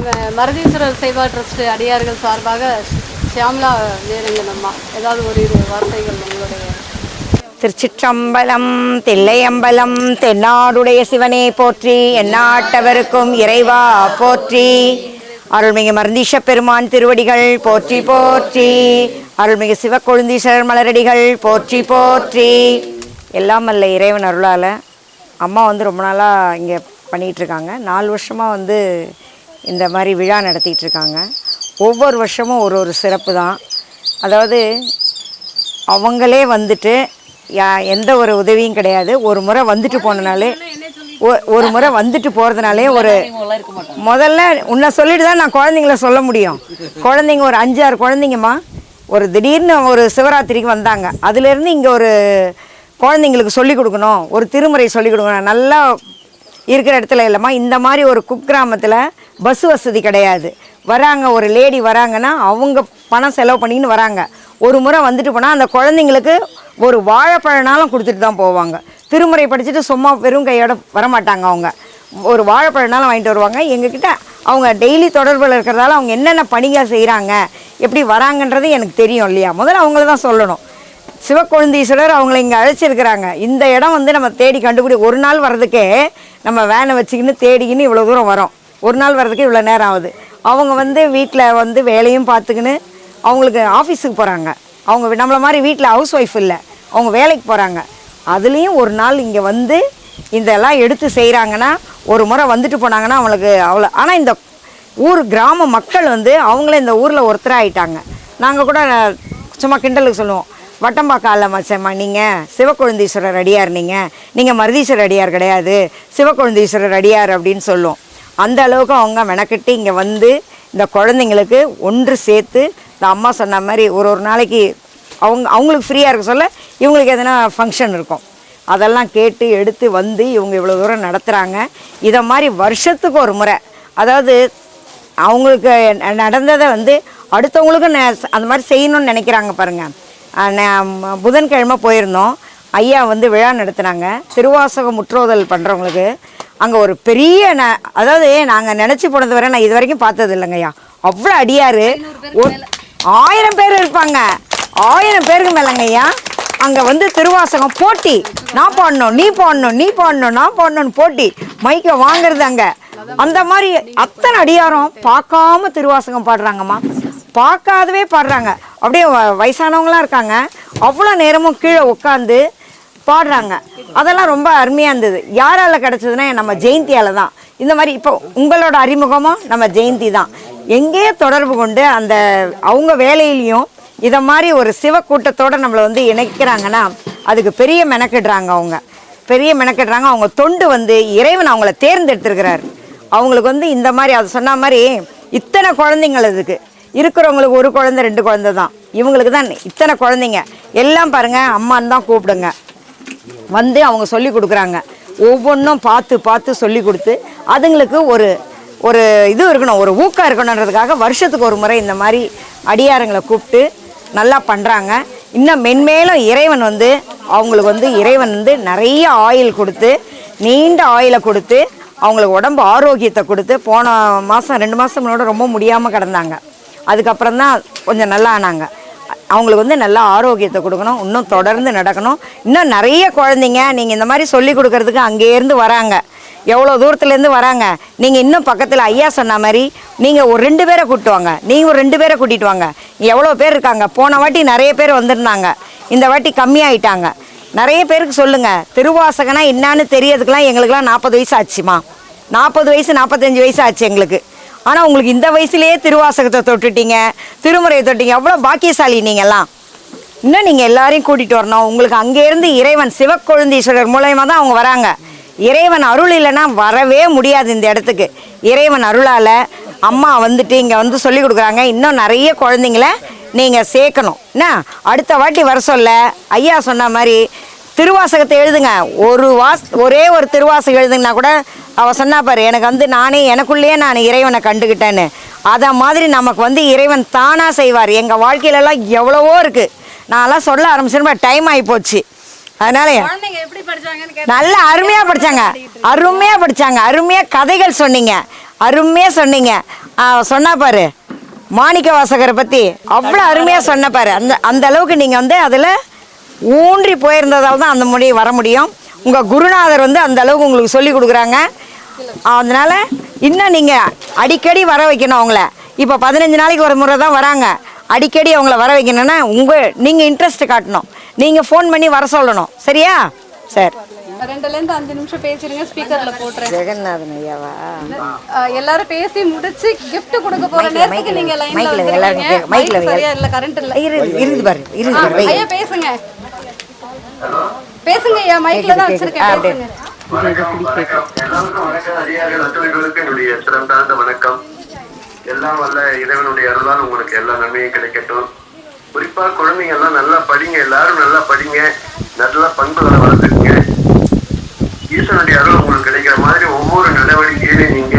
நம்ம மருதீஸ்வரர் சேவா ட்ரஸ்ட் அடியார்கள் சார்பாக ஷியாம்லா வீரங்கன் அம்மா ஏதாவது ஒரு இரு வார்த்தைகள் உங்களுடைய திருச்சிற்றம்பலம் தில்லையம்பலம் தென்னாடுடைய சிவனே போற்றி எந்நாட்டவருக்கும் இறைவா போற்றி. அருள்மிகு மருந்தீஷ பெருமான் திருவடிகள் போற்றி போற்றி. அருள்மிகு சிவக்கொழுந்தீஸ்வரர் மலரடிகள் போற்றி போற்றி. எல்லாம் அல்ல இறைவன் அருளால். அம்மா வந்து ரொம்ப நாளாக இங்கே பண்ணிகிட்ருக்காங்க நாலு வருஷமாக வந்து இந்த மாதிரி விழா நடத்திட்டு இருக்காங்க ஒவ்வொரு வருஷமும் ஒரு ஒரு சிறப்பு தான். அதாவது அவங்களே வந்துட்டு யா எந்த ஒரு உதவியும் கிடையாது. ஒரு முறை வந்துட்டு போனனாலே ஒ- ஒரு முறை வந்துட்டு போகிறதுனாலே ஒரு முதல்ல உன்னை சொல்லிட்டு தான் நான் குழந்தைங்கள சொல்ல முடியும். குழந்தைங்க ஒரு அஞ்சு ஆறு குழந்தைங்கம்மா. ஒரு திடீர்னு ஒரு சிவராத்திரிக்கு வந்தாங்க. அதுலேருந்து இங்கே ஒரு குழந்தைங்களுக்கு சொல்லிக் கொடுக்கணும். ஒரு திருமுறை சொல்லிக் கொடுக்கணும். நல்லா இருக்கிற இடத்துல இல்லைம்மா. இந்த மாதிரி ஒரு குக்கிராமத்தில் பஸ் வசதி கிடையாது. வராங்க ஒரு லேடி வராங்கன்னா அவங்க பணம் செலவு பண்ணிக்கின்னு வராங்க. ஒரு முறை வந்துட்டு போனால் அந்த குழந்தைங்களுக்கு ஒரு வாழைப்பழனாலும் கொடுத்துட்டு தான் போவாங்க. திருமுறை படிச்சுட்டு சும்மா வெறும் கையோட வரமாட்டாங்க அவங்க. ஒரு வாழைப்பழனாலும் வாங்கிட்டு வருவாங்க. எங்ககிட்ட அவங்க டெய்லி தொடர்பில் இருக்கிறதால அவங்க என்னென்ன பணிகள் செய்கிறாங்க எப்படி வராங்கன்றது எனக்கு தெரியும் இல்லையா? முதல்ல அவங்கள தான் சொல்லணும். சிவக்கொழுந்தீஸ்வரர் அவங்கள இங்கே அழைச்சிருக்கிறாங்க. இந்த இடம் வந்து நம்ம தேடி கண்டுபிடி ஒரு நாள் வர்றதுக்கே நம்ம வேனை வச்சுக்கின்னு தேடிக்கின்னு இவ்வளோ தூரம் வரோம். ஒரு நாள் வர்றதுக்கு இவ்வளோ நேரம் ஆகுது. அவங்க வந்து வீட்டில் வந்து வேலையும் பார்த்துக்கின்னு அவங்களுக்கு ஆஃபீஸுக்கு போகிறாங்க அவங்க நம்மளை மாதிரி வீட்டில் ஹவுஸ் ஒய்ஃப் இல்லை. அவங்க வேலைக்கு போகிறாங்க அதுலேயும் ஒரு நாள் இங்கே வந்து இதெல்லாம் எடுத்து செய்கிறாங்கன்னா ஒரு முறை வந்துட்டு போனாங்கன்னா அவங்களுக்கு அவ்வளோ ஆனால் இந்த ஊர் கிராம மக்கள் வந்து அவங்களே இந்த ஊரில் ஒருத்தராயிட்டாங்க நாங்கள் கூட சும்மா கிண்டலுக்கு சொல்லுவோம். வட்டம்பாக்கால மச்சம்மா நீங்கள் சிவக்கொழுந்தீஸ்வரர் அடியார் நீங்கள் நீங்கள் மருதீஸ்வரர் அடியார் கிடையாது. சிவக்கொழுந்தீஸ்வரர் அடியார் அப்படின்னு சொல்லுவோம். அந்த அளவுக்கு அவங்க மெனக்கெட்டு இங்கே வந்து இந்த குழந்தைங்களுக்கு ஒன்று சேர்த்து இந்த அம்மா சொன்ன மாதிரி ஒரு ஒரு நாளைக்கு அவங்க அவங்களுக்கு ஃப்ரீயாக இருக்க சொல்ல இவங்களுக்கு எதனா ஃபங்க்ஷன் இருக்கும். அதெல்லாம் கேட்டு எடுத்து வந்து இவங்க இவ்வளோ தூரம் நடத்துகிறாங்க இதை மாதிரி வருஷத்துக்கு ஒரு முறை அதாவது அவங்களுக்கு நடந்ததை வந்து அடுத்தவங்களுக்கும் அந்த மாதிரி செய்யணும்னு நினைக்கிறாங்க பாருங்கள் புதன்கிழமை போயிருந்தோம். ஐயா வந்து விழா நடத்துனாங்க. திருவாசகம் முற்றோதல் பண்ணுறவங்களுக்கு அங்கே ஒரு பெரிய ந அதாவது நாங்கள் நினச்சி போனது வரை நான் இது வரைக்கும் பார்த்தது இல்லைங்கய்யா அவ்வளோ அடியார். ஆயிரம் பேர் இருப்பாங்க. ஆயிரம் பேருக்கு மேலங்கய்யா அங்கே வந்து திருவாசகம் போட்டி. நான் பாடணும் நீ பாடணும் நீ பாடணும் நான் பாடணும்னு போட்டி. மைக்கை வாங்குறது அங்கே. அந்த மாதிரி அத்தனை அடியாரம் பார்க்காம திருவாசகம் பாடுறாங்கம்மா. பார்க்காதவே பாடுறாங்க. அப்படியே வயசானவங்களாம் இருக்காங்க. அவ்வளோ நேரமும் கீழே உட்காந்து பாடுறாங்க. அதெல்லாம் ரொம்ப அருமையாக இருந்தது. யாரால் கிடச்சதுன்னா நம்ம ஜெயந்தியால் தான். இந்த மாதிரி இப்போ உங்களோட அறிமுகமும் நம்ம ஜெயந்தி தான். எங்கேயோ தொடர்பு கொண்டு அந்த அவங்க வேலையிலையும் இதை மாதிரி ஒரு சிவ நம்மளை வந்து இணைக்கிறாங்கன்னா அதுக்கு பெரிய மெனக்கிடுறாங்க அவங்க. பெரிய மெனக்கிடுறாங்க. அவங்க தொண்டு வந்து இறைவன் அவங்கள தேர்ந்தெடுத்திருக்கிறார். அவங்களுக்கு வந்து இந்த மாதிரி அது சொன்ன மாதிரி இத்தனை குழந்தைங்கள் இதுக்கு இருக்கிறவங்களுக்கு ஒரு குழந்தை ரெண்டு குழந்தை தான். இவங்களுக்கு தான் இத்தனை குழந்தைங்க. எல்லாம் பாருங்கள் அம்மான்னு தான் கூப்பிடுங்க. வந்து அவங்க சொல்லி கொடுக்குறாங்க. ஒவ்வொன்றும் பார்த்து பார்த்து சொல்லி கொடுத்து அதுங்களுக்கு ஒரு ஒரு இது இருக்கணும் ஒரு ஊக்கம் இருக்கணுன்றதுக்காக வருஷத்துக்கு ஒரு முறை இந்த மாதிரி அடியாரங்களை கூப்பிட்டு நல்லா பண்ணுறாங்க இன்னும் மென்மேலும் இறைவன் வந்து அவங்களுக்கு வந்து இறைவன் வந்து நிறைய ஆயில் கொடுத்து நீண்ட ஆயிலை கொடுத்து அவங்களுக்கு உடம்பு ஆரோக்கியத்தை கொடுத்து போன மாதம் ரெண்டு மாதம் முன்னோட ரொம்ப முடியாமல் கிடந்தாங்க. அதுக்கப்புறம் தான் கொஞ்சம் நல்லா ஆனாங்க. அவங்களுக்கு வந்து நல்ல ஆரோக்கியத்தை கொடுக்கணும். இன்னும் தொடர்ந்து நடக்கணும். இன்னும் நிறைய குழந்தைங்க நீங்கள் இந்த மாதிரி சொல்லி கொடுக்கறதுக்கு அங்கேருந்து வராங்க. எவ்வளோ தூரத்துலேருந்து வராங்க? நீங்கள் இன்னும் பக்கத்தில் ஐயா சொன்ன மாதிரி நீங்கள் ஒரு ரெண்டு பேரை கூப்பிட்டு வாங்க. நீங்கள் ஒரு ரெண்டு பேரை கூட்டிகிட்டு வாங்க. எவ்வளோ பேர் இருக்காங்க? போன வாட்டி நிறைய பேர் வந்திருந்தாங்க. இந்த வாட்டி கம்மியாயிட்டாங்க. நிறைய பேருக்கு சொல்லுங்கள் திருவாசகனா என்னான்னு தெரியறதுக்கெலாம் எங்களுக்கெலாம் நாற்பது வயசு ஆச்சுமா? நாற்பது வயசு நாற்பத்தஞ்சு வயசு ஆச்சு எங்களுக்கு. ஆனால் உங்களுக்கு இந்த வயசுலேயே திருவாசகத்தை தொட்டுட்டீங்க திருமுறையை தொட்டிங்க எவ்வளோ பாக்கியசாலி நீங்கள்லாம் இன்னும் நீங்கள் எல்லாரையும் கூட்டிகிட்டு வரணும். உங்களுக்கு அங்கேருந்து இறைவன் சிவக்கொழுந்தீஸ்வரர் மூலயமா தான் அவங்க வராங்க. இறைவன் அருள் இல்லைன்னா வரவே முடியாது இந்த இடத்துக்கு. இறைவன் அருளால் அம்மா வந்துட்டு இங்கே வந்து சொல்லி கொடுக்குறாங்க. இன்னும் நிறைய குழந்தைங்கள நீங்கள் சேர்க்கணும். என்ன? அடுத்த வாட்டி வர சொல்ல. ஐயா சொன்ன மாதிரி திருவாசகத்தை எழுதுங்க. ஒரு வாஸ் ஒரே ஒரு திருவாசகம் எழுதுங்கன்னா கூட அவ சொன்னா பாரு எனக்கு வந்து நானே எனக்குள்ளேயே நான் இறைவனை கண்டுக்கிட்டேன்னு அதை மாதிரி நமக்கு வந்து இறைவன் தானாக செய்வார். எங்கள் வாழ்க்கையிலலாம் எவ்வளவோ இருக்குது நான்லாம் சொல்ல ஆரம்பிச்சிருப்பேன் டைம் ஆகி போச்சு. அதனால நல்ல அருமையாக படிச்சாங்க. அருமையாக படிச்சாங்க. அருமையாக கதைகள் சொன்னீங்க. அருமையாக சொன்னீங்க. சொன்னா பாரு மாணிக்க வாசகரை பற்றி அவ்வளோ அருமையாக சொன்ன பாரு. அந்த அந்த அளவுக்கு நீங்கள் வந்து அதில் ஊன்றி போயிருந்ததால் தான் அந்த மொழி வர முடியும். உங்கள் குருநாதர் வந்து அந்த அளவுக்கு உங்களுக்கு சொல்லி கொடுக்குறாங்க. அதனால் இன்னும் நீங்கள் அடிக்கடி வர வைக்கணும் அவங்கள. இப்போ பதினஞ்சு நாளைக்கு ஒரு முறை தான் வராங்க. அடிக்கடி அவங்கள வர வைக்கணும்னா உங்கள் நீங்கள் இன்ட்ரெஸ்ட் காட்டணும். நீங்கள் ஃபோன் பண்ணி வர சொல்லணும். சரியா? சரி. ரெண்டுல இருந்து அஞ்சு நிமிஷம் பேசிருங்க ஸ்பீக்கர்ல போட்டுறேன். ஜெகநாதன் ஐயாவா? எல்லாரும் பேசி முடிச்சு gift கொடுக்க போற நேரத்துக்கு நீங்க லைன்ல கேட்க- மைக்ல மைக் சரியா இல்ல கரண்ட் இல்ல? இருந்து இருந்து பாரு இருந்து. ஐயா பேசுங்க. பேசுங்க ஐயா மைக்ல தான் வச்சிருக்கேன். பேசுங்க. எல்லாருக்கும் வணக்கம். அடியார்கள் அத்துணைகளுக்கு என்னுடைய சிறந்தாழ்ந்த வணக்கம். எல்லாம் வல்ல இறைவனுடைய அருளால் உங்களுக்கு எல்லா நன்மையும் கிடைக்கட்டும். குறிப்பா குழந்தைங்க எல்லாம் நல்லா படிங்க எல்லாரும் நல்லா படிங்க. நல்ல பண்புகளை வளர்த்துக்குங்க. ஈஸ்வரனுடைய அருள் உங்களுக்கு கிடைக்கிற மாதிரி ஒவ்வொரு நடவடிக்கையிலையும் நீங்க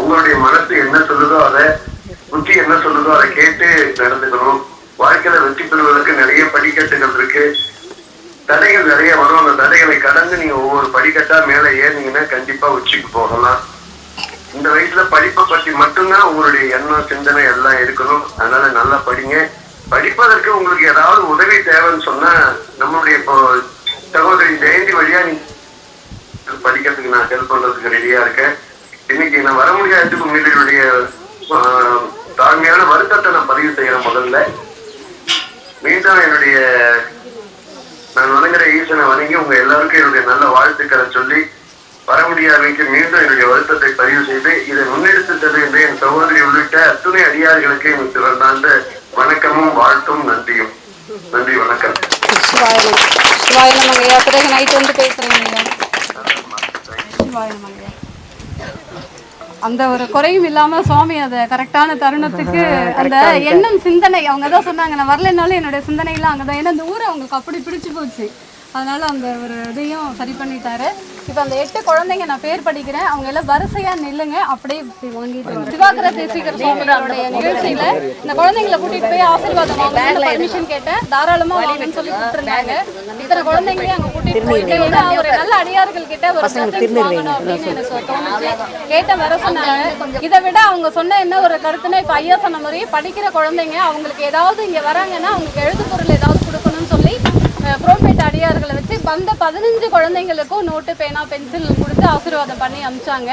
உங்களுடைய மனசு என்ன சொல்லுதோ அதை புத்தி என்ன சொல்லுதோ அதை கேட்டு நடந்துக்கணும். வாழ்க்கையில வெற்றி பெறுவதற்கு நிறைய படிக்கட்டுகள் இருக்கு. தடைகள் நிறைய வரும். அந்த தடைகளை கடந்து நீங்க ஒவ்வொரு படிக்கட்டா மேல ஏறினீங்கன்னா கண்டிப்பா உச்சிக்கு போகலாம். இந்த வயசுல படிப்பை பத்தி மட்டும்தான் உங்களுடைய எண்ணம் சிந்தனை எல்லாம் இருக்கணும். அதனால நல்லா படிங்க. படிப்பதற்கு உங்களுக்கு ஏதாவது உதவி தேவைன்னு சொன்னா நம்மளுடைய இப்போ சகோதரி ஜெயந்தி வழியா நீ படிக்கிறதுக்கு நான் ஹெல்ப் பண்றதுக்கு ரெடியா இருக்கேன். இன்னைக்கு நான் வர முடியாததுக்கு உங்களுடைய ஆஹ், தாழ்மையான வருத்தத்தை நான் பதிவு செய்யறேன் முதல்ல மீண்டும் என்னுடைய நான் வணங்குற ஈசனை வணங்கி உங்க எல்லாருக்கும் என்னுடைய நல்ல வாழ்த்துக்களை சொல்லி வர முடியாமைக்கு மீண்டும் என்னுடைய வருத்தத்தை பதிவு செய்து இதை முன்னெடுத்து செல்கின்ற என் சகோதரி உள்ளிட்ட என் சிறந்தாண்ட வணக்கமும் வாழ்த்தும் நன்றியும். நன்றி வணக்கம். பிறகு நைட் வந்து பேசுறேங்க அந்த ஒரு குறையும் இல்லாம சுவாமி அதை கரெக்டான தருணத்துக்கு அந்த எண்ணம் சிந்தனை அவங்க தான் சொன்னாங்க நான் வரலைனாலும் என்னுடைய சிந்தனைலாம் அங்கதான். ஏன்னா இந்த ஊரை அவங்களுக்கு அப்படி பிடிச்சு போச்சு. அதனால அந்த ஒரு இதையும் சரி பண்ணிட்டாரு. இப்போ அந்த எட்டு குழந்தைங்க நான் பேர் படிக்கிறேன். அவங்க எல்லாம் வரிசையா நில்லுங்க. அப்படியே இப்படி வாங்கிட்டு. திவாகர தேசிகர் சுவாமிகளுடைய நிகழ்ச்சியில இந்த குழந்தைங்களை கூட்டிட்டு போய் ஆசீர்வாதம் வாங்க பர்மிஷன் கேட்டேன். தாராளமா வாங்கன்னு சொல்லி கூப்பிட்டுருந்தாங்க இத்தனை குழந்தைங்களையும் அங்க கூட்டிட்டு போயிட்டு ஒரு நல்ல அடியார்கள் கிட்ட ஒரு வாங்கணும் அப்படின்னு எனக்கு தோணுச்சு. கேட்ட வர சொன்னாங்க. இதை விட அவங்க சொன்ன என்ன ஒரு கருத்துன்னா இப்ப ஐயா சொன்ன மாதிரி படிக்கிற குழந்தைங்க அவங்களுக்கு ஏதாவது இங்க வராங்கன்னா அவங்களுக்கு எழுது பொருள் ஏதாவது கொடுக்கணும்னு சொல்லி புரோபேட் அடியார்களை வச்சு வந்த பதினஞ்சு குழந்தைங்களுக்கும் நோட்டு பேனா பென்சில் கொடுத்து ஆசீர்வாதம் பண்ணி அனுப்பிச்சாங்க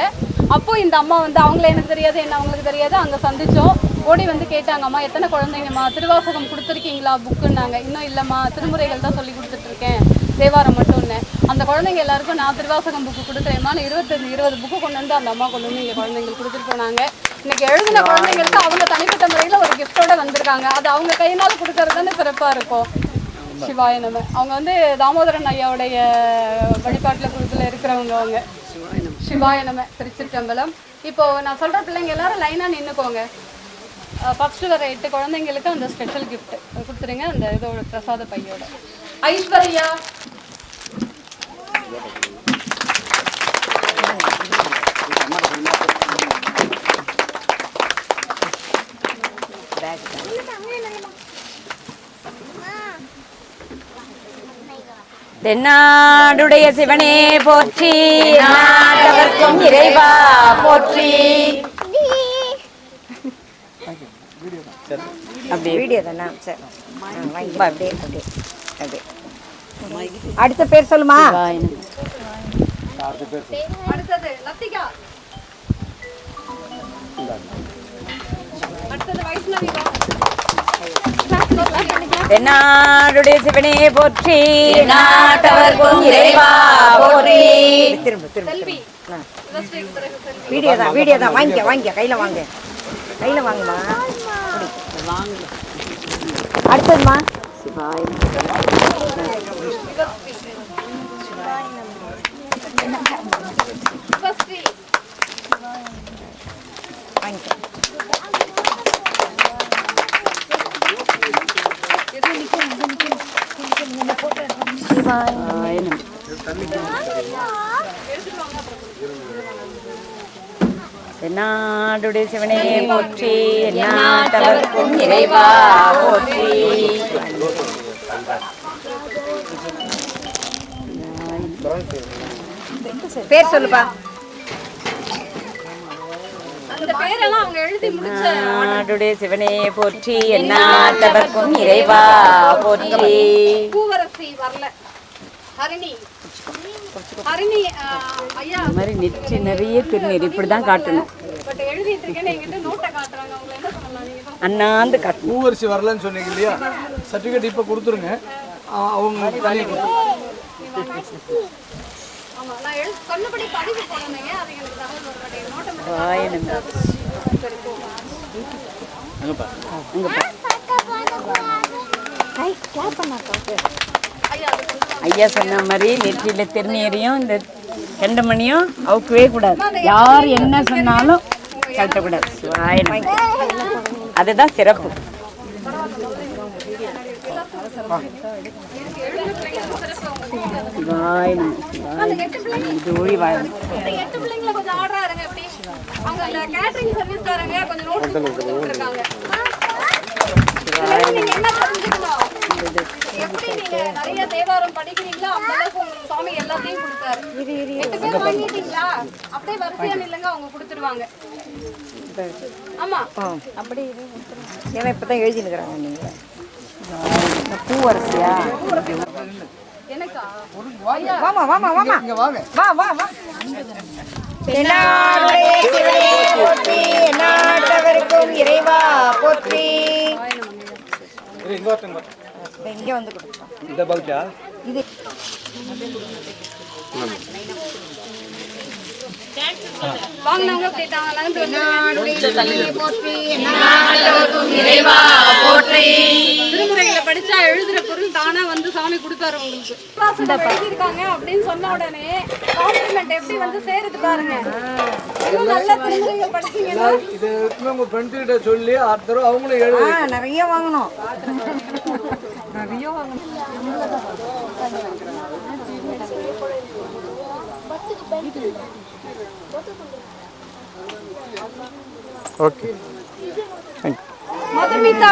அப்போ இந்த அம்மா வந்து அவங்கள எனக்கு தெரியாது என்ன அவங்களுக்கு தெரியாது அங்கே சந்திச்சோம். ஓடி வந்து கேட்டாங்க அம்மா எத்தனை குழந்தைங்கம்மா? திருவாசகம் கொடுத்துருக்கீங்களா? புக்குன்னாங்க. இன்னும் இல்லைம்மா திருமுறைகள் தான் சொல்லி கொடுத்துட்ருக்கேன் தேவாரம் மட்டும்னு. அந்த குழந்தைங்க எல்லாருக்கும் நான் திருவாசகம் புக்கு கொடுக்குறேம்மா நான் இருபத்தஞ்சு இருபது புக்கு கொண்டு வந்து அந்த அம்மா கொண்டு வந்து இங்கே குழந்தைங்களுக்கு கொடுத்துட்டு போனாங்க. இன்னைக்கு எழுதின குழந்தைங்களுக்கு அவங்க தனிப்பட்ட முறையில் ஒரு கிஃப்டோட வந்திருக்காங்க. அது அவங்க கையினால் கொடுக்கறது தானே சிறப்பாக இருக்கும். சிவாய நம. அவங்க வந்து தாமோதரன் ஐயாவுடைய வழிபாட்டில் குழுத்தில் இருக்கிறவங்க அவங்க. சிவாய நம திருச்சிற்றம்பலம். இப்போ நான் சொல்கிற பிள்ளைங்க எல்லாரும் லைனாக நின்றுக்கோங்க ஃபஸ்ட்டு வர எட்டு குழந்தைங்களுக்கு அந்த ஸ்பெஷல் கிஃப்ட் கொடுத்துருங்க அந்த இதோட பிரசாத பையோட. ஐஸ்வர்யா. தென்னாடுடைய சிவனே போற்றி. நாட்டவர்க்கும் இறைவா போற்றி. அடுத்த பேர் சொல்லுமா? அடுத்தது தென்னாடுடைய சிவனே போற்றி. நாட்டவர்க்கும் இறைவா போற்றி. திரும்ப திரும்ப வீடியோ தான் வீடியோ தான். வாங்கிக்க வாங்கிக்க கையில் வாங்க. கையில் வாங்கம்மா. அடுத்ததுமா ஃபர்ஸ்ட் தென்னாடுடைய சிவனே போற்றி நாட்டவர்க்கும் இறைவா போற்றி. பேர் சொல்லுப்பா. அந்த பேரெல்லாம் அவங்க எழுதி முடிச்ச நாடுடைய சிவனே போற்றி எந்நாட்டவர்க்கும் இறைவா போற்றி. பூவரசி வரல. இந்த மாதிரி நெற்றி நிறைய திருநீர் இப்படி தான் காட்டணும். பட் எழுதிட்டு இருக்கேன்னு என்கிட்ட நோட்டை காட்டுறாங்க. அவங்க என்ன சொல்லலாம் நீங்க தான் அண்ணாந்து காட்டணும் பூவரிசி வரலன்னு சொன்னீங்க இல்லையா? சர்டிஃபிகேட் இப்போ கொடுத்துருங்க. அவங்க தனி ஆமா ஐயா சொன்ன மாதிரி நெற்றியில திருநீரையும் இந்த கெண்டமணியும் அவுக்கவே கூடாது. யார் என்ன சொன்னாலும் கழட்டக்கூடாது. சிவாய நமக. அதுதான் சிறப்பு. சிவாய நமக, சிவாய அந்த எட்டு பிள்ளைங்க இது வாழணும் இந்த இருங்க எப்படி நீங்க நீங்க நிறைய தேவாரம் படிக்கிறீங்களோ அந்த அளவுக்கு உங்களுக்கு சுவாமி எல்லாத்தையும் கொடுத்தாரு. எட்டு பேர் வாங்கிட்டீங்களா? அப்படியே வரிசையா நில்லுங்க அவங்க கொடுத்துருவாங்க. ஆமா. ஏன்னா இப்போ தான் எழுதினுக்கிறாங்க நீங்கள் பூவரசியா எனக்கா? வாமா வாமா வாமா. இங்கே வாங்க. வா வா வா. தென்னாடுடைய சிவனே போற்றி எந்நாட்டவர்க்கும் இறைவா போற்றி. இங்கே வந்து கொடுப்போம் இந்த பல்கா இது. வாங்கினவங்க போயிட்டாங்க நகர்ந்து திருமுறைகளை படிச்சா எழுதுற பொருள் தானா வந்து சாமி கொடுப்பாரு உங்களுக்கு. எழுதியிருக்காங்க அப்படின்னு சொன்ன உடனே காம்ப்ளிமெண்ட் எப்படி வந்து சேருது பாருங்க. இது உங்கள் ஃப்ரெண்ட்ஸ் கிட்ட சொல்லி அடுத்த அவங்களும் எழுது. ஆ நிறைய ஓகே மதுமிதா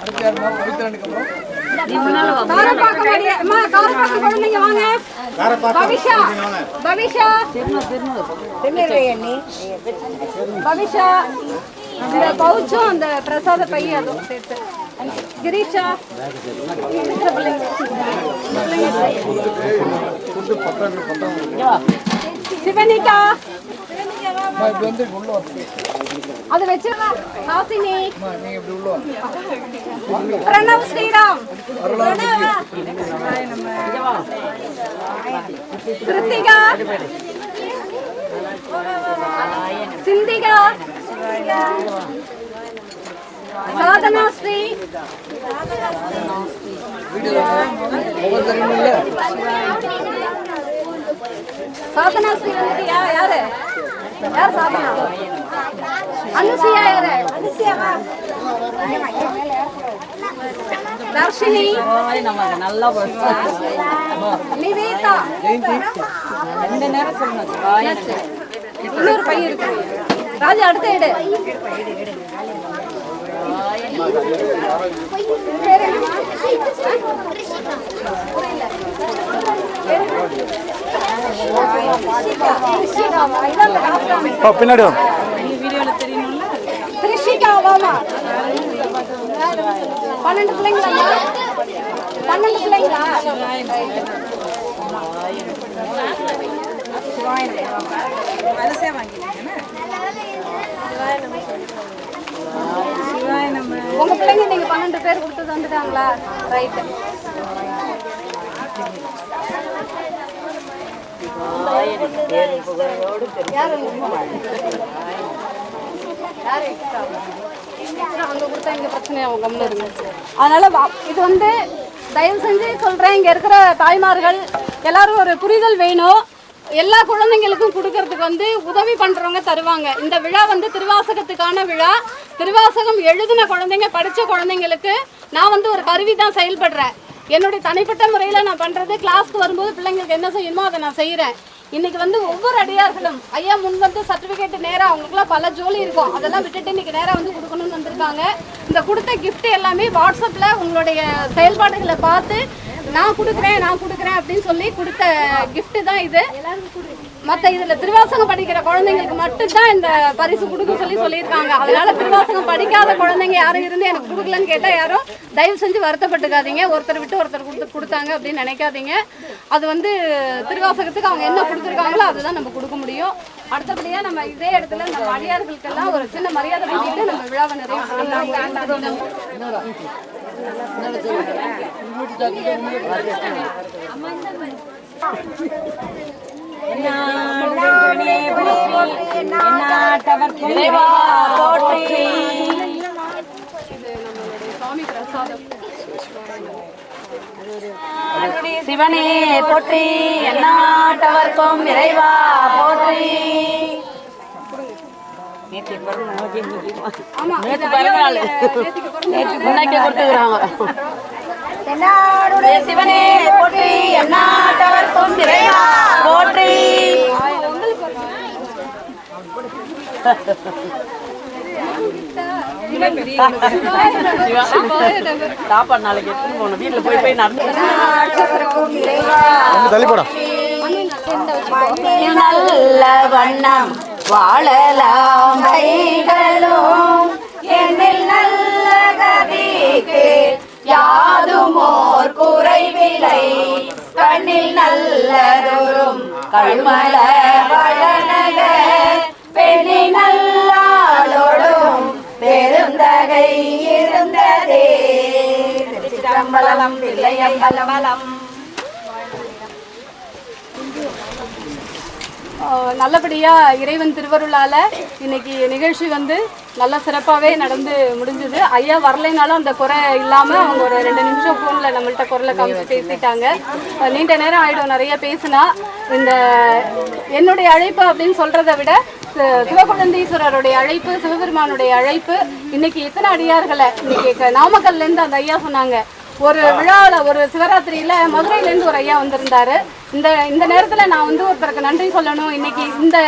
அடுத்து பவித்ரானுக்கு அப்புறம் காரப்பாக்கம் அடி அம்மா காரப்பாக்கம் குழந்தைங்க வாங்க பவிஷா பவிஷா பவிஷா இந்த பவுச்சும் அந்த பிரசாத பை அதுவும் சேர்த்து கிரீஷா இருக்கிற பிள்ளைங்க சிவனிகா அம்மா இப்படி வந்து உள்ள வாங்க அது வச்சிருந்தா ஹாசினி. அம்மா நீங்கள் இப்படி உள்ள வாங்க பிரணவ் ஸ்ரீராம். கிருத்திகா. சிந்திகா. சாதனா ஸ்ரீ. சாதனா ஸ்ரீ யாரு? யார் சாதனா அனுசியா யாரு அனுசியாவா தர்ஷினி. நமக்கு நல்லா நிவேதா. ரெண்டு நேரம் நமக. இன்னொரு பையன் இருக்கு. ராஜா அடுத்த எடு. பேர் என்னம்மா? பின்னாடி பன்னெண்டு பிள்ளைங்களா பன்னெண்டு பிள்ளைங்களா? உங்க பிள்ளைங்க நீங்க பன்னெண்டு பேர் கொடுத்தது வந்துட்டாங்களா ரைட்டு யாரு யாரு extra? extra அங்க கொடுத்தா இங்க பிரச்சனை அதனால இது வந்து தயவு செஞ்சு சொல்றேன். இங்க இருக்கிற தாய்மார்கள் எல்லாரும் ஒரு புரிதல் வேணும். எல்லா குழந்தைங்களுக்கும் கொடுக்கறதுக்கு வந்து உதவி பண்றவங்க தருவாங்க. இந்த விழா வந்து திருவாசகத்துக்கான விழா. திருவாசகம் எழுதின குழந்தைங்க படிச்ச குழந்தைங்களுக்கு நான் வந்து ஒரு கருவி தான் செயல்படுறேன். என்னுடைய தனிப்பட்ட முறையில் நான் பண்ணுறது கிளாஸ்க்கு வரும்போது பிள்ளைங்களுக்கு என்ன செய்யணுமோ அதை நான் செய்கிறேன் இன்னைக்கு வந்து ஒவ்வொரு அடியார்களும் ஐயா முன் வந்து சர்டிஃபிகேட் நேராக அவங்களுக்குலாம் பல ஜோலி இருக்கும். அதெல்லாம் விட்டுட்டு இன்னைக்கு நேராக வந்து கொடுக்கணும்னு வந்திருக்காங்க. இந்த கொடுத்த கிஃப்ட் எல்லாமே வாட்ஸ்அப்பில் உங்களுடைய செயல்பாடுகளை பார்த்து நான் கொடுக்குறேன் நான் கொடுக்குறேன் அப்படின்னு சொல்லி கொடுத்த கிஃப்ட்டு தான் இது. மற்ற இதுல திருவாசகம் படிக்கிற குழந்தைங்களுக்கு மட்டும்தான் இந்த பரிசு கொடுக்க சொல்லி சொல்லியிருக்காங்க. அதனால திருவாசகம் படிக்காத குழந்தைங்க யாரும் இருந்து எனக்கு கொடுக்கலன்னு கேட்டா யாரும் தயவு செஞ்சு வருத்தப்பட்டுக்காதீங்க. ஒருத்தர் விட்டு ஒருத்தர் கொடுத்து கொடுத்தாங்க அப்படின்னு நினைக்காதீங்க. அது வந்து திருவாசகத்துக்கு அவங்க என்ன கொடுத்துருக்காங்களோ அதுதான் நம்ம கொடுக்க முடியும். அடுத்தபடியா நம்ம இதே இடத்துல இந்த அடியார்களுக்கெல்லாம் ஒரு சின்ன மரியாதை பண்ணிட்டு நம்ம விழாவை நிறைய இறைவா சிவனே போற்றி எந்நாட்டவர்க்கும் இறைவா போற்றி. நேற்று பிறந்த நாள். ஆமா நேற்று கொடுத்துக்கிறாங்க. கொடுத்துக்கிறாங்க சிவனே போற்றி. எந்நாட்டவர்க்கும் இறைவா போற்றி. சாப்பாடு நாளைக்கு எடுத்துன்னு போகணும். வீட்டில் போய் போய் நடந்து நல்ல வண்ணம் வாழலாம். கைகளும் யாதுமோர் குறைவில்லை கண்ணில் நல்லதொரும் கழுமல வளநக பெண்ணி நல்லாளோடும் பெருந்தகை இருந்ததே. திருச்சிற்றம்பலம் தில்லையம்பலம் ஆஹ் நல்லபடியா இறைவன் திருவருளால இன்னைக்கு நிகழ்ச்சி வந்து நல்ல சிறப்பாகவே நடந்து முடிஞ்சது. ஐயா வரலைனாலும் அந்த குறை இல்லாம அவங்க ஒரு ரெண்டு நிமிஷம் ஃபோன்ல நம்மள்ட்ட குரலை காமிச்சு பேசிட்டாங்க. நீண்ட நேரம் ஆயிடும் நிறைய பேசினா. இந்த என்னுடைய அழைப்பு அப்படின்னு சொல்றதை விட சிவகுழந்தீஸ்வரருடைய அழைப்பு சிவபெருமானுடைய அழைப்பு இன்னைக்கு எத்தனை அடியார்களை இன்னைக்கு க- நாமக்கல்ல இருந்து அந்த ஐயா சொன்னாங்க. ஒரு விழாவில் ஒரு சிவராத்திரியில் மதுரையிலேருந்து ஒரு ஐயா வந்திருந்தாரு. இந்த இந்த நேரத்தில் நான் வந்து ஒருத்தருக்கு நன்றி சொல்லணும். இன்னைக்கு இந்த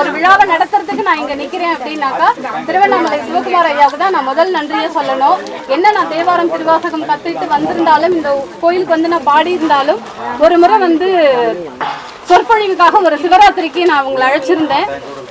ஒரு விழாவை நடத்துறதுக்கு நான் இங்கே நிற்கிறேன் அப்படின்னாக்கா திருவண்ணாமலை சிவகுமார் ஐயாவுக்கு தான் நான் முதல் நன்றியை சொல்லணும். என்ன நான் தேவாரம் திருவாசகம் கற்றுக்கிட்டு வந்திருந்தாலும் இந்த கோயிலுக்கு வந்து நான் பாடி இருந்தாலும் ஒரு முறை வந்து சொற்பொழிவுக்காக ஒரு சிவராத்திரிக்கு நான் அவங்களை அழைச்சிருந்தேன்.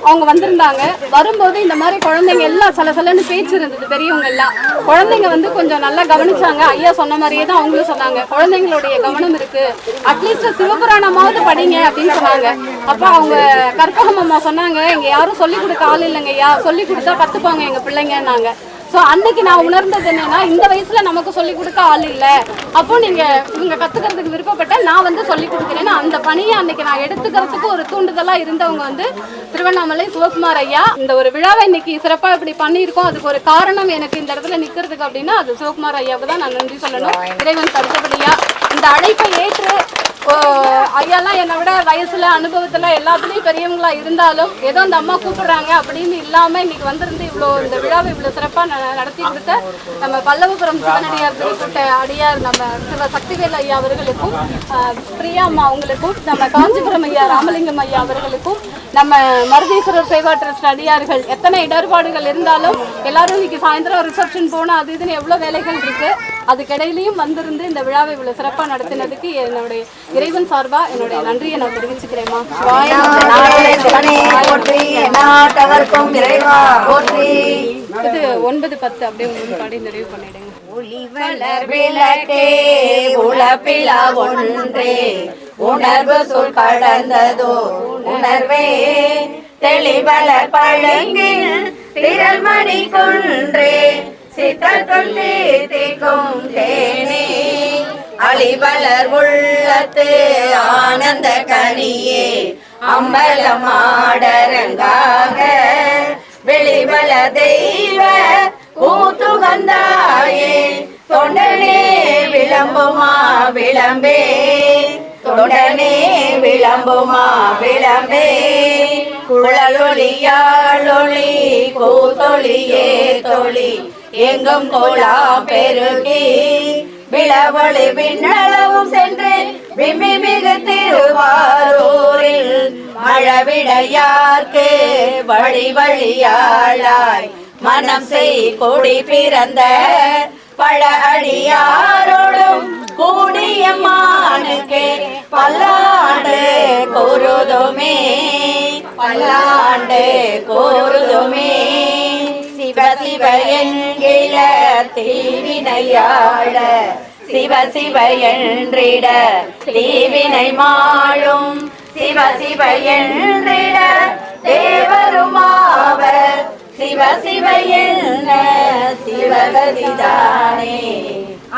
அவங்க வந்திருந்தாங்க. வரும்போது இந்த மாதிரி குழந்தைங்க எல்லாம் சலசலன்னு பேச்சு இருந்தது பெரியவங்க எல்லாம். குழந்தைங்க வந்து கொஞ்சம் நல்லா கவனிச்சாங்க. ஐயா சொன்ன மாதிரியே தான் அவங்களும் சொன்னாங்க. குழந்தைங்களுடைய கவனம் இருக்கு. அட்லீஸ்ட் சிவபுராணமாவது படிங்க அப்படின்னு சொன்னாங்க. அப்போ அவங்க கற்பகம் அம்மா சொன்னாங்க இங்க யாரும் சொல்லி கொடுக்க ஆள் இல்லைங்க ஐயா. சொல்லி கொடுத்தா கத்துப்பாங்க எங்க பிள்ளைங்கன்னாங்க. ஸோ அன்னைக்கு நான் உணர்ந்தது என்னன்னா இந்த வயசுல நமக்கு சொல்லி கொடுக்க ஆள் இல்லை. அப்போ நீங்க இவங்க கத்துக்கிறதுக்கு விருப்பப்பட்ட நான் வந்து சொல்லி கொடுக்குறேன்னு அந்த பணியை அன்னைக்கு நான் எடுத்துக்கிறதுக்கு ஒரு தூண்டுதலா இருந்தவங்க வந்து திருவண்ணாமலை சிவகுமார் ஐயா. இந்த ஒரு விழாவை இன்னைக்கு சிறப்பா இப்படி பண்ணியிருக்கோம். அதுக்கு ஒரு காரணம் எனக்கு இந்த இடத்துல நிக்கிறதுக்கு அப்படின்னா அது சிவகுமார் ஐயாவுக்கு தான் நான் நன்றி சொல்லணும். இறைவன் தடுத்தபடியா இந்த அழைப்பை ஏற்று ஐயாலாம் என்னை விட வயசுல அனுபவத்துல எல்லாத்துலயும் பெரியவங்களா இருந்தாலும் ஏதோ அந்த அம்மா கூப்பிடுறாங்க அப்படின்னு இல்லாம இன்னைக்கு வந்திருந்து இவ்வளோ இந்த விழாவை இவ்வளவு சிறப்பா ந- நடத்தி கொடுத்த நம்ம பல்லவபுரம் சிவனடியார் திருப்பட்ட அடியார் நம்ம சிவ சக்திவேல் ஐயா அவர்களுக்கும் பிரியா அம்மா அவங்களுக்கும் நம்ம காஞ்சிபுரம் ஐயா ராமலிங்கம் ஐயா அவர்களுக்கும் நம்ம மருதீஸ்வரர் சேவா ட்ரஸ்ட் அடியார்கள் எத்தனை இடர்பாடுகள் இருந்தாலும் எல்லாரும் இன்னைக்கு சாயந்தரம் ரிசப்ஷன் போனா அது இதுன்னு எவ்வளவு வேலைகள் இருக்கு. அதுக்கிடையிலையும் வந்திருந்து இந்த விழாவை இவ்வளவு சிறப்பா நடத்தினதுக்கு என்னுடைய இறைவன் சார்பா என்னுடைய நன்றியை நான் போற்றி. இது ஒன்பது பத்து அப்படியே உங்களுக்கு பாடி நிறைவு பண்ணிடுங்க. ஒளிவளர் விளக்கே உளப்பிலா ஒன்றே. உணர்வு சொல் கடந்ததோ உணர்வே. தெளிவளர் பழங்கில் திரள் மணி குன்றே சித்தத்துள் தீர்த்திக்கும் தேனே. அழிவளர் உள்ளத்து ஆனந்த கனியே அம்பலமாடரங்காக வெளிவள தெய்வ கூத்துகந்தாயே தொண்டனே விளம்புமா விளம்பே தொண்டனே விளம்புமா விளம்பே குழலொளியாளொளி கூத்தொளியே தொளி எங்கும் கோலா பெருகி விளவழி விண்ணளவும் சென்று விம்மி மிகு திருவாரூரில் மழவிடையார்க்கு வழி வழியாளாய் மனம் செய் கொடி பிறந்த பழ அடியாரோடும் கூடிய மானுக்கே பல்லாண்டு கூறுதுமே பல்லாண்டு கூறுதுமே சிவ சிவ என்கிற தீவினையாள சிவ சிவ என்றிட தீவினை மாளும் சிவ சிவ என்றிட தேவருமாவர் சிவ சிவ என்ன சிவகதிதானே.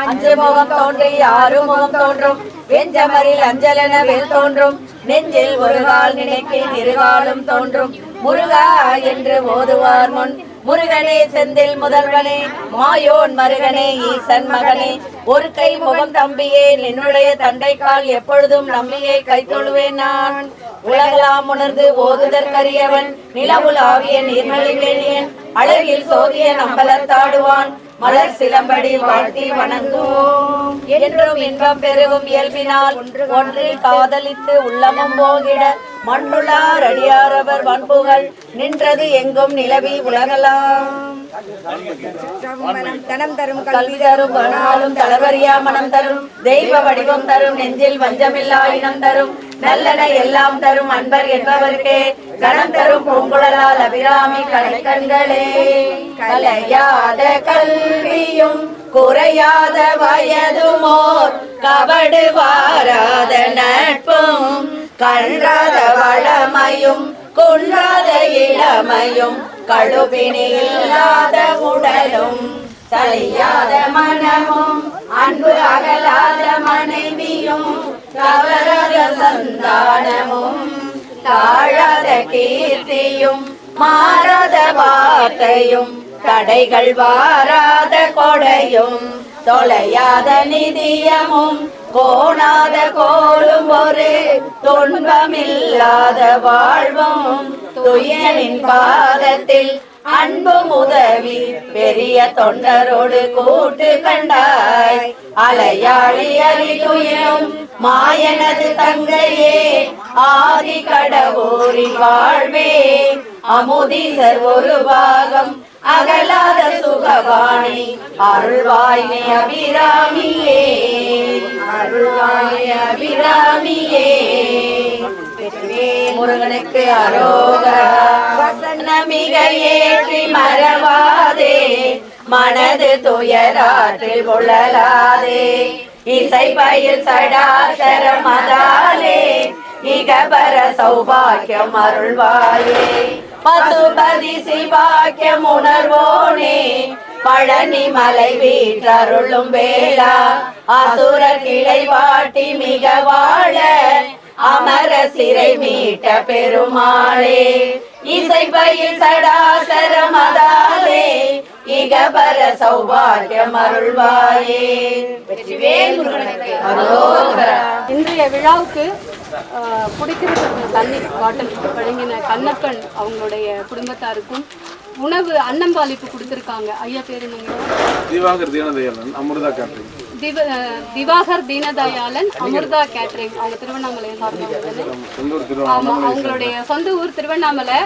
அஞ்சு முகம் தோன்றி ஆறு முகம் தோன்றும் வெஞ்சமரில் அஞ்சலென வெல் தோன்றும் நெஞ்சில் ஒரு கால் நினைக்கு இருகாலும் தோன்றும் முருகா என்று ஓதுவார் முன் முருகனே செந்தில் முதல்வனே மாயோன் மருகனே ஈசன் மகனே. ஒரு கை முகம் தம்பியே என்னுடைய தண்டைக்கால் எப்பொழுதும் நம்பியை கை தொழுவேன் நான். உலகலாம் உணர்ந்து ஓதுதற்கரியவன் நிலவுலாவிய நீர்மலி வேணியன் அழகில் சோதிய நம்பலத்தாடுவான் மலர் சிலம்படி வாழ்த்தி வணங்குவோம். என்றும் இன்பம் பெருகும் இயல்பினால் ஒன்றில் காதலித்து உள்ளமும் போகிட மண்ணுளார் அடியாரவர் வன்புகள் நின்றது எங்கும் நிலவி உலகலாம். தனம் தரும் கல்வி தரும் வனாலும் தளவரியா மனம் தரும் தெய்வ வடிவம் தரும் நெஞ்சில் வஞ்சமில்லா இனம் தரும். நல்லன எல்லாம் தரும் அன்பர் என்பவர்க்கே கணம் தரும் பூங்குழலால் அபிராமி கண்களே கலையாத கல்வியும் குறையாத வயதுமோர் கபடு வாராத நட்பும் கன்றாத வளமையும் குன்றாத இளமையும் கழுபினி இல்லாத உடலும் சலியாத மனமும் அன்பு அகலாத மனைவியும் தவறாத சந்தானமும் தாழாத கீர்த்தியும் மாறாத வார்த்தையும் தடைகள் வாராத கொடையும் தொலையாத நிதியமும் கோணாத கோலும் ஒரு துன்பமில்லாத வாழ்வும் துயனின் பாதத்தில் அன்பும் உதவி பெரிய தொண்டரோடு கூட்டு கண்டாய். அலையாளி அறிதுயிலும் மாயனது தங்கையே ஆதி கடவுரின் வாழ்வே. அமுதீசர் ஒரு பாகம் அகலாத சுகவாணி அருள்வாய்மை அபிராமியே. அருள்வாய்மை அபிராமியே. முருகனுக்கு அரோகா வசனமிக ஏற்றி மறவாதே. மனது துயராற்றில் உழலாதே. இசை பயில் சடாசர மதாலே இகபர சௌபாகியம் அருள்வாயே. பசுபதி சிவாக்கியம் உணர்வோனே. பழனி மலை வீற்றருளும் வேளா. அசுர கிளை வாட்டி மிக வாழ. அமர சிறை மீட்ட பெருமாளே. இசை பயில் சடாசரமதாலே இகபர சௌபாகியம் அருள்வாயே. இன்றைய விழாவுக்கு குடிக்கிறதுக்கு தண்ணி பாட்டில் வழங்கின கண்ணப்பன் அவங்களுடைய குடும்பத்தாருக்கும் உணவு அன்னம்பாளிப்பு கொடுத்துருக்காங்க. ஐயா பேர் திவாகர் தீனதயாளன் அமிர்தா திவ அஹ், திவாகர் தீனதயாளன் அமிர்தா கேட்டரிங். அவங்க திருவண்ணாமலையை சார்ந்தவங்க தானே? சொந்த ஒரு ஆமா அவங்களுடைய சொந்த ஊர் திருவண்ணாமலை.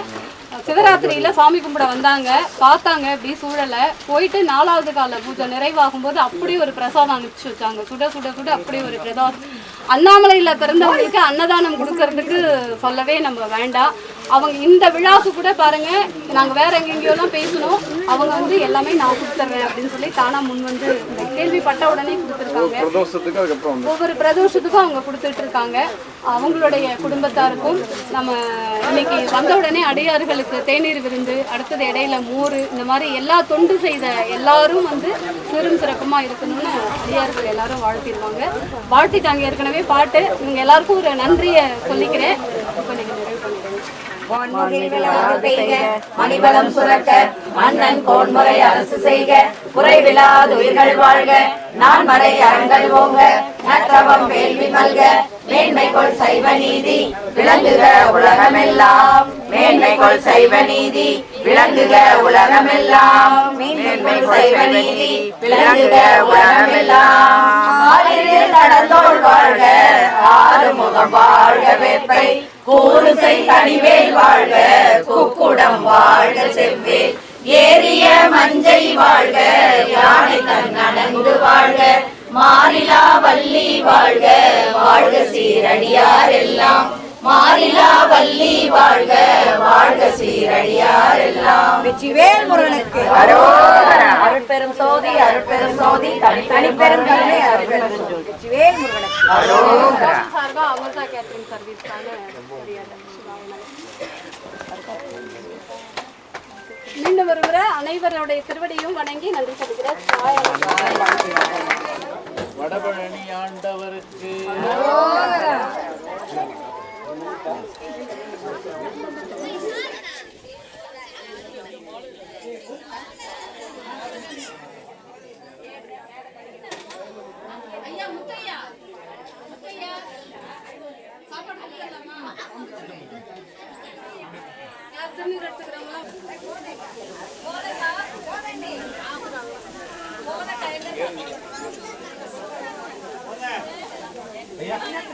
சிவராத்திரியில சாமி கும்பிட வந்தாங்க. பார்த்தாங்க இப்படி சூழலை. போயிட்டு நாலாவது கால பூஜை நிறைவாகும் போது அப்படி ஒரு பிரசாதம் அனுப்பிச்சு வச்சாங்க. சுட சுட சுட அப்படி ஒரு பிரசாதம். அண்ணாமலையில பிறந்தவங்களுக்கு அன்னதானம் கொடுக்கறதுக்கு சொல்லவே நம்ம வேண்டாம். அவங்க இந்த விழாக்கு கூட பாருங்க நாங்க வேற எங்கெங்கயோலாம் பேசணும். அவங்க வந்து எல்லாமே நான் கொடுத்துட்றேன் அப்படின்னு சொல்லி தானா முன் வந்து கேள்விப்பட்ட உடனே கொடுத்துருக்காங்க. ஒவ்வொரு பிரதோஷத்துக்கும் அவங்க கொடுத்துட்டு இருக்காங்க. அவங்களுடைய குடும்பத்தாருக்கும் நம்ம இன்னைக்கு வந்த உடனே அடியார்களுக்கு தேநீர் விருந்து அடுத்தது இடையில மோர் இந்த மாதிரி எல்லா தொண்டு செய்த எல்லாரும் வந்து சிறும் சிறப்புமா இருக்கணும்னு அடியார்கள் எல்லாரும் வாழ்த்திருவாங்க. வாழ்த்திட்டாங்க ஏற்கனவே பாட்டு. இவங்க எல்லாருக்கும் ஒரு நன்றியை சொல்லிக்கிறேன். இப்போ மணிபலம் சுரக்க மன்னன் கோன்முறை அரசு செய்க குறைவில்லாத உயிர்கள் வாழ்க நான் மறை அறங்கள் ஓங்க நற்றவம் வேள்வி மல்க மேன்மை கொள் சைவ நீதி விளங்குக உலகமெல்லாம். கொள் சைவ நீதி விளங்குக உலகமெல்லாம். மேன்மை சைவ நீதி விளங்குக உலகமெல்லாம். ஆறிரு நடந்தோள் வாழ்க ஆறு முகம் வாழ்க வேப்பை கூறுசை தனிவேல் வாழ்க குக்குடம் வாழ்க செவ்வேல் ஏறிய மஞ்சை வாழ்க யானை தன் நடந்து வாழ்க. மாறிலா வள்ளி வாழ்க வாழ்க சீரடியார் எல்லாம் மாறிலா வள்ளி வாழ்க வாழ்க சீரடியார் எல்லாம் வெற்றிவேல் முருகனுக்கு. அருட்பெரும் சோதி அருட்பெரும் சோதி தனித்தனி பெரும் கருணை அருட்பெரும் சோதி. வெற்றிவேல் முருகனுக்கு. அமிர்தா கேட்ரிங் சர்வீஸ்க்கான மரியாதை மீண்டும் வருகிற அனைவருடைய திருவடியும் வணங்கி நன்றி சொல்கிறேன். வடபழனி ஆண்டவருக்கு Gracias.